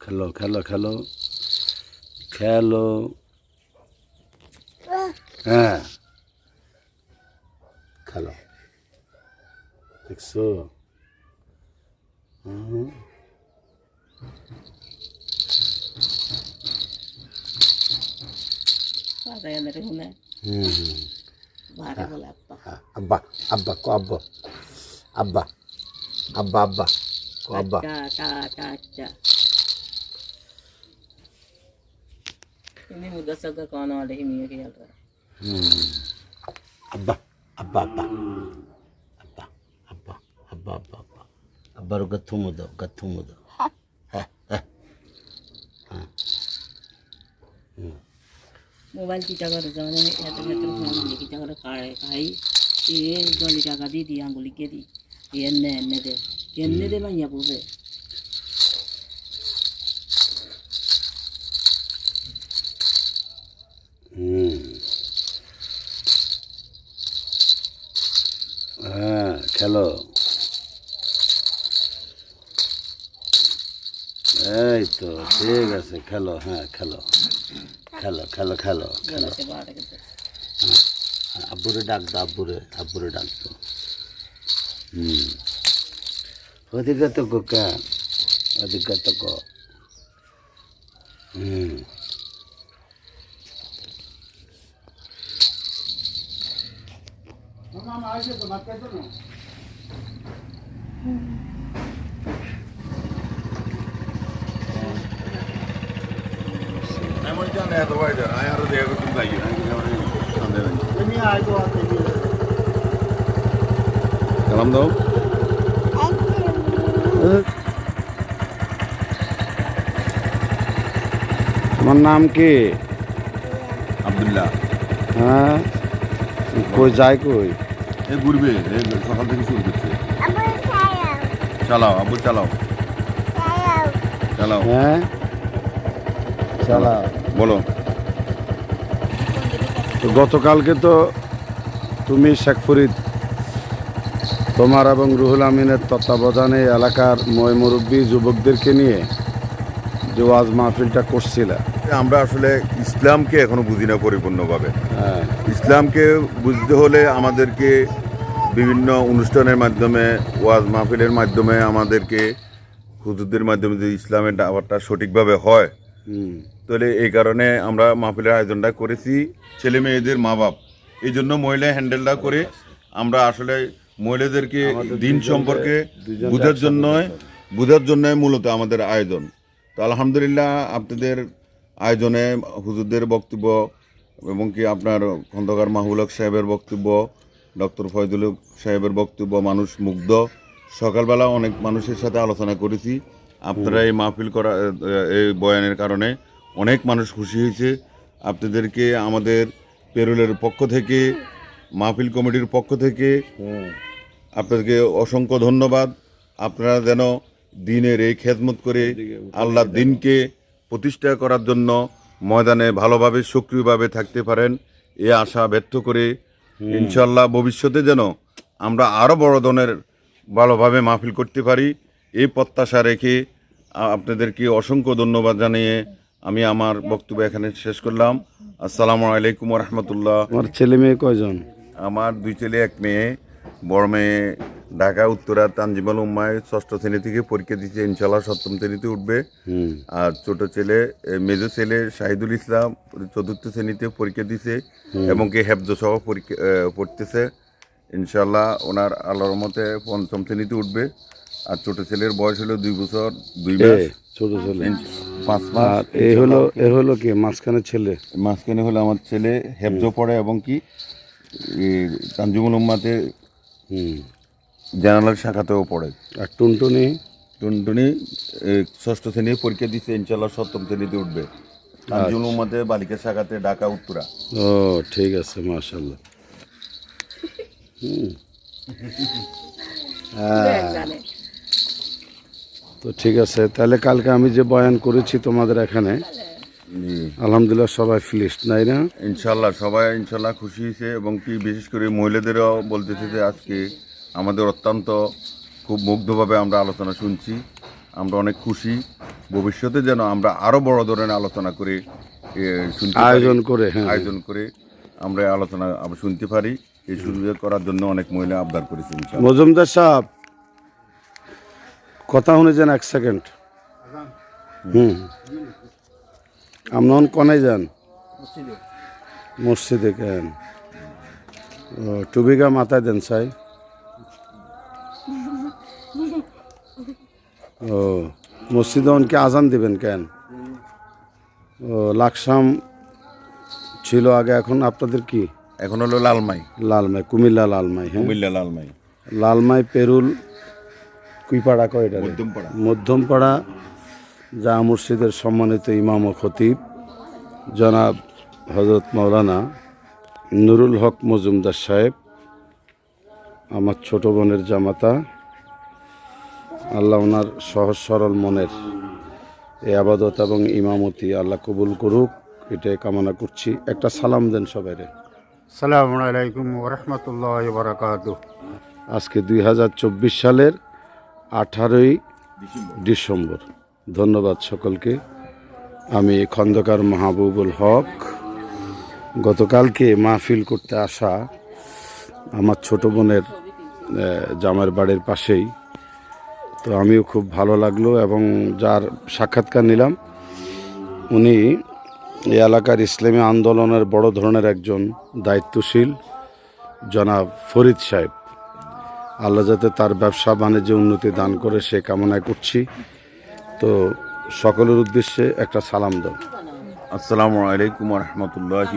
খেলো খেলো খেলো। খেলো। হ্যাঁ। খেলো। দেখছ? হুম। হ্যাঁ, আব্বা। আব্বা আব্বা। আব্বা আব্বা আব্বা। Abba. Ini mudah saja kawan ada ini ya kita. Abba, Abba, Abba, Abba, Abba, Abba, Abba, Abba. Abba rugathu mudah, gathu mudah. Mobile की जगह जमाने में या तो मैं तो फ़ोन की जगह का है ये गोली जगह दी दी अंगुली के दी ये ने ने दे কেমনে রে ভাইয়া পড়বে হ্যাঁ খেলো এই তো ঠিক আছে খেলো হ্যাঁ খেলো খেলো খেলো খেলো খেলো আব্বুরে ডাক দো আব্বুরে আব্বুরে ডাক দো হুম Aduh, itu kok gak, aduh, itu kok, hmm. Mama masih sama kantor loh. Hmm. Ayo kita niat doain dulu, ayah udah ada kumpai juga, kita mau yang kumpai dulu. Tapi ini ayah doa lagi. Kalau enggak. তোমার নাম কি? আবদুল্লাহ। হ্যাঁ? কই যায় কই? এ ঘুরবে সকাল থেকে শুরু করছে। চালাও আবু চালাও। চালাও। হ্যাঁ? চালা বলো। তো গতকালকে তো তুমি শেখ ফরিদ তোমার এবং রুহুল আমিনের তত্ত্বাবধানে এলাকার ময় মুরব্বী যুবকদেরকে নিয়ে যে ওয়াজ মাহফিলটা করছিলে। আমরা আসলে ইসলামকে এখনও বুঝি না পরিপূর্ণভাবে। হ্যাঁ। ইসলামকে বুঝতে হলে আমাদেরকে বিভিন্ন অনুষ্ঠানের মাধ্যমে ওয়াজ মাহফিলের মাধ্যমে আমাদেরকে হুজুরদের মাধ্যমে যদি ইসলামের দাওয়াতটা সঠিকভাবে হয় তাহলে এই কারণে আমরা মাহফিলের আয়োজনটা করেছি। ছেলে মেয়েদের মা বাপ এই জন্য মহিলা হ্যান্ডেলটা করে আমরা আসলে মহিলাদেরকে দিন সম্পর্কে বোঝার জন্য। বোঝার জন্য মূলত আমাদের আয়োজন। তো আলহামদুলিল্লাহ আপনাদের আয়োজনে হুজুরদের বক্তব্য এবং কি আপনার খন্দকার মাহবুল হক সাহেবের বক্তব্য ডক্টর ফয়জুল হক সাহেবের বক্তব্য মানুষ মুগ্ধ। সকালবেলা অনেক মানুষের সাথে আলোচনা করেছি। আপনারা এই মাহফিল করা এই বয়ানের কারণে অনেক মানুষ খুশি হয়েছে। আপনাদেরকে আমাদের পেরুলের পক্ষ থেকে মাহফিল কমিটির পক্ষ থেকে আপনাদেরকে অসংখ্য ধন্যবাদ। আপনারা যেন দিনের এই খেদমত করে আল্লাহ দিনকে প্রতিষ্ঠা করার জন্য ময়দানে ভালোভাবে সক্রিয়ভাবে থাকতে পারেন এ আশা ব্যক্ত করে ইনশাল্লাহ ভবিষ্যতে যেন আমরা আরও বড় ধরনের ভালোভাবে মাহফিল করতে পারি। এই প্রত্যাশা রেখে আপনাদেরকে অসংখ্য ধন্যবাদ জানিয়ে আমি আমার বক্তব্য এখানে শেষ করলাম। আসসালামু আলাইকুম রহমতুল্লাহ। আমার ছেলে মেয়ে কয়জন? আমার দুই ছেলে এক মেয়ে। বড় মেয়ে ঢাকা উত্তরা তানজিমাল উম্মায় ষষ্ঠ শ্রেণি থেকে পরীক্ষা দিচ্ছে ইনশাল্লাহ সপ্তম শ্রেণীতে উঠবে। আর ছোট ছেলে মেজো ছেলে শাহিদুল ইসলাম চতুর্থ শ্রেণীতে পরীক্ষা দিছে এবং কি হেফজ সহ পরীক্ষা পড়তেছে। ইনশাল্লাহ ওনার আল্লাহর মতে পঞ্চম শ্রেণীতে উঠবে। আর ছোট ছেলের বয়স হলো দুই বছর দুই মাস। ছোট ছেলে। পাঁচ মাস। এ হলো এ হলো কি মাঝখানে ছেলে? মাঝখানে হলো আমার ছেলে হেফজ পড়ে এবং কি তানজিমুল উম্মাতে হুম। জানালার শাখাতেও পড়ে। আর টুনটুনি? টুনটুনি ষষ্ঠ শ্রেণি পরীক্ষা দিচ্ছে ইনশাল্লাহ সপ্তম শ্রেণীতে উঠবে। তানজুল উম্মাতে বালিকা শাখাতে ঢাকা উত্তরা। ও ঠিক আছে মাশাল্লাহ হুম। হ্যাঁ। তো ঠিক আছে তাহলে কালকে আমি যে বয়ান করেছি তোমাদের এখানে আলহামদুলিল্লাহ সবাই ফিলিস্ট নাই না? ইনশাল্লাহ সবাই ইনশাল্লাহ খুশি হয়েছে এবং কি বিশেষ করে মহিলাদেরও বলতেছে যে আজকে আমাদের অত্যন্ত খুব মুগ্ধভাবে আমরা আলোচনা শুনছি আমরা অনেক খুশি। ভবিষ্যতে যেন আমরা আরও বড় ধরনের আলোচনা করে। আয়োজন করে হ্যাঁ। আয়োজন করে আমরা আলোচনা শুনতে পারি। এই সুযোগ করার জন্য অনেক মহিলা আবদার ইনশাআল্লাহ। মজুমদার সাহেব কথা শুনেছেন এক সেকেন্ড। হুম। আপনার কনে যান? মসজিদে। কেন? ও টুবিকা মাথায় দেন সাই ও মসজিদে অনকে আজান দিবেন কেন? ও লাকসাম ছিল আগে এখন আপনাদের কি? এখন হলো লালমাই। লালমাই কুমিল্লা লালমাই হ্যাঁ? কুমিল্লা লালমাই। লালমাই পেরুল কুইপাড়া কয়টা মধ্যমপাড়া। মধ্যমপাড়া যা মুর্শিদের সম্মানিত ইমাম ও খতিব জনাব হজরত মৌলানা নুরুল হক মজুমদার সাহেব আমার ছোট বোনের জামাতা আল্লাহ ওনার সহজ সরল মনের এই আবাদত এবং ইমামতি আল্লাহ কবুল করুক এটাই কামনা করছি। একটা সালাম দেন সবাইরে সালামু আলাইকুম ওরহমতুল্লাহ বরকাত আজকে দুই হাজার চব্বিশ সালের আঠারোই ডিসেম্বর। ধন্যবাদ সকলকে। আমি খন্দকার মাহবুবুল হক। গতকালকে মাহফিল করতে আসা আমার ছোট বোনের জামাইয়ের বাড়ির পাশেই। তো আমিও খুব ভালো লাগল এবং যার সাক্ষাৎকার নিলাম, উনি এই এলাকার ইসলামী আন্দোলনের বড় ধরনের একজন দায়িত্বশীল জনাব ফরিদ সাহেব। আল্লাহ যাতে তার ব্যবসা বাণিজ্যে উন্নতি দান করে সে কামনা করছি। তো সকলের উদ্দেশ্যে একটা সালাম দাও। আসসালামু আলাইকুম রহমতুল্লাহি